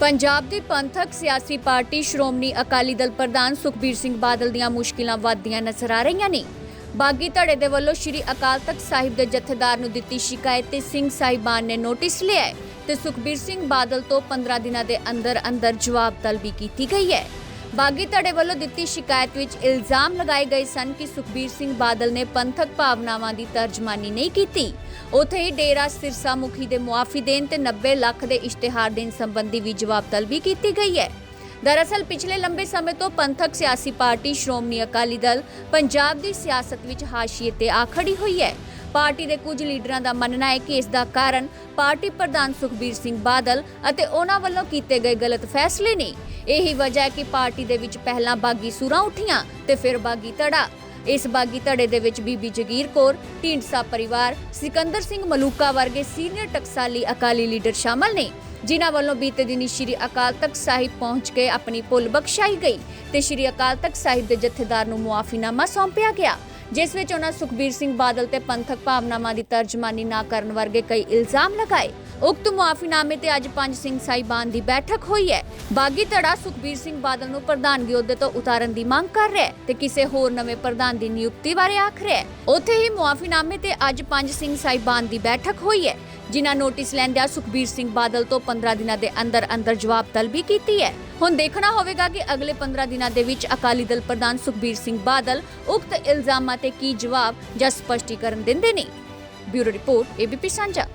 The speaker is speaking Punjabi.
ਪੰਜਾਬ ਦੀ ਪੰਥਕ ਸਿਆਸੀ ਪਾਰਟੀ ਸ਼੍ਰੋਮਣੀ ਅਕਾਲੀ ਦਲ ਪ੍ਰਧਾਨ ਸੁਖਬੀਰ ਸਿੰਘ ਬਾਦਲ ਦੀਆਂ ਮੁਸ਼ਕਿਲਾਂ ਵੱਧਦੀਆਂ ਨਜ਼ਰ ਆ ਰਹੀਆਂ ਨੇ। ਬਾਗੀ ਧੜੇ ਦੇ ਵੱਲੋਂ ਸ਼੍ਰੀ ਅਕਾਲ ਤਖਤ ਸਾਹਿਬ ਦੇ ਜਥੇਦਾਰ ਨੂੰ ਦਿੱਤੀ ਸ਼ਿਕਾਇਤ ਤੇ ਸਿੰਘ ਸਾਹਿਬਾਨ ਨੇ ਨੋਟਿਸ ਲਿਆ ਹੈ ਤੇ ਸੁਖਬੀਰ ਸਿੰਘ ਬਾਦਲ ਤੋਂ 15 ਦਿਨਾਂ ਦੇ ਅੰਦਰ ਅੰਦਰ ਜਵਾਬ ਤਲਬੀ ਕੀਤੀ ਗਈ ਹੈ। ਬਾਗੀ ਧੜੇ ਵੱਲੋਂ ਦਿੱਤੀ ਸ਼ਿਕਾਇਤ ਵਿੱਚ ਇਲਜ਼ਾਮ ਲਗਾਏ ਗਏ ਸਨ ਕਿ ਸੁਖਬੀਰ ਸਿੰਘ ਬਾਦਲ ਨੇ ਪੰਥਕ ਭਾਵਨਾਵਾਂ ਦੀ ਤਰਜਮਾਨੀ ਨਹੀਂ ਕੀਤੀ। ਉੱਥੇ ਹੀ ਡੇਰਾ ਸਿਰਸਾ ਮੁਖੀ ਦੇ ਮੁਆਫੀ ਦੇਣ ਤੇ 90 ਲੱਖ ਦੇ ਇਸ਼ਤਿਹਾਰ ਦੇਣ ਸੰਬੰਧੀ ਵੀ ਜਵਾਬ ਤਲਬੀ ਕੀਤੀ ਗਈ ਹੈ। ਦਰਅਸਲ, ਪਿਛਲੇ ਲੰਬੇ ਸਮੇਂ ਤੋਂ ਪੰਥਕ ਸਿਆਸੀ ਪਾਰਟੀ, ਸ਼੍ਰੋਮਣੀ ਅਕਾਲੀ ਦਲ, ਪੰਜਾਬ ਦੀ ਸਿਆਸਤ ਵਿੱਚ ਹਾਸ਼ੀਏ ਤੇ ਆ ਖੜੀ ਹੋਈ ਹੈ। ਪਾਰਟੀ ਦੇ ਕੁਝ ਲੀਡਰਾਂ ਦਾ ਮੰਨਣਾ ਹੈ ਕਿ ਇਸ ਦਾ ਕਾਰਨ ਪਾਰਟੀ ਪ੍ਰਧਾਨ ਸੁਖਬੀਰ ਸਿੰਘ ਬਾਦਲ ਅਤੇ ਉਹਨਾਂ ਵੱਲੋਂ ਕੀਤੇ ਗਏ ਗਲਤ ਫੈਸਲੇ ਨੇ। ਇਹੀ ਵਜ੍ਹਾ ਹੈ ਕਿ ਪਾਰਟੀ ਦੇ ਵਿੱਚ ਪਹਿਲਾਂ ਬਾਗੀ ਸੂਰਾਂ ਉੱਠੀਆਂ ਤੇ ਫਿਰ ਬਾਗੀ ਧੜਾ। ਇਸ ਬਾਗੀ ਧੜੇ ਦੇ ਵਿੱਚ ਬੀਬੀ ਜਗੀਰ ਕੌਰ, ਢੀਂਡਸਾ ਪਰਿਵਾਰ, ਸਿਕੰਦਰ ਸਿੰਘ ਮਲੂਕਾ ਵਰਗੇ ਸੀਨੀਅਰ ਟਕਸਾਲੀ ਅਕਾਲੀ ਲੀਡਰ ਸ਼ਾਮਲ ਨੇ, ਜਿਨ੍ਹਾਂ ਵੱਲੋਂ ਬੀਤੇ ਦਿਨੀ ਸ਼੍ਰੀ ਅਕਾਲ ਤਖਤ ਸਾਹਿਬ ਪਹੁੰਚ ਕੇ ਆਪਣੀ ਭੁੱਲ ਬਖਸ਼ਾਈ ਗਈ ਤੇ ਸ਼੍ਰੀ ਅਕਾਲ ਤਖਤ ਸਾਹਿਬ ਦੇ ਜਥੇਦਾਰ ਨੂੰ ਮੁਆਫੀਨਾਮਾ ਸੌਂਪਿਆ ਗਿਆ। ਜਿਸ ਵਿੱਚ ਉਹਨਾਂ ਸੁਖਬੀਰ ਸਿੰਘ ਬਾਦਲ ਤੇ ਪੰਥਕ ਭਾਵਨਾਵਾਂ ਦੀ ਤਰਜਮਾਨੀ ਨਾ ਕਰਨ ਵਰਗੇ ਕਈ ਇਲਜ਼ਾਮ ਲਗਾਏ। ਉਕਤ ਮੁਆਫੀਨਾਮੇ ਤੇ ਅੱਜ ਪੰਜ ਸਿੰਘ ਸਾਹਿਬਾਨ ਦੀ ਬੈਠਕ ਹੋਈ ਹੈ। ਬਾਗੀ ਧੜਾ ਸੁਖਬੀਰ ਸਿੰਘ ਬਾਦਲ ਨੂੰ ਪ੍ਰਧਾਨਗੀ ਅਹੁਦੇ ਤੋਂ ਉਤਾਰਨ ਦੀ ਮੰਗ ਕਰ ਰਿਹਾ ਹੈ ਤੇ ਕਿਸੇ ਹੋਰ ਨਵੇਂ ਪ੍ਰਧਾਨ ਦੀ ਨਿਯੁਕਤੀ ਬਾਰੇ ਆਖ ਰਿਹਾ ਹੈ। ਉੱਥੇ ਹੀ ਮੁਆਫੀਨਾਮੇ ਤੇ ਅੱਜ ਪੰਜ ਸਿੰਘ ਸਾਹਿਬਾਨ ਦੀ ਬੈਠਕ ਹੋਈ ਹੈ। ਜਿਨ੍ਹਾਂ ਨੋਟਿਸ ਲੈਂਦਿਆਂ ਸੁਖਬੀਰ ਸਿੰਘ ਬਾਦਲ ਤੋਂ 15 ਦਿਨਾਂ ਦੇ ਅੰਦਰ ਅੰਦਰ ਜਵਾਬ ਤਲਬੀ ਕੀਤੀ ਹੈ। ਹੁਣ ਦੇਖਣਾ ਹੋਵੇਗਾ ਕਿ ਅਗਲੇ 15 ਦਿਨਾਂ ਦੇ ਵਿੱਚ ਅਕਾਲੀ ਦਲ ਪ੍ਰਧਾਨ ਸੁਖਬੀਰ ਸਿੰਘ ਬਾਦਲ ਉਕਤ ਇਲਜ਼ਾਮਾਂ ਤੇ ਕੀ ਜਵਾਬ ਜਾਂ ਸਪਸ਼ਟੀਕਰਨ ਦਿੰਦੇ ਨੇ। ਬਿਊਰੋ ਰਿਪੋਰਟ, ਏਬੀਪੀ ਸਾਂਝਾ।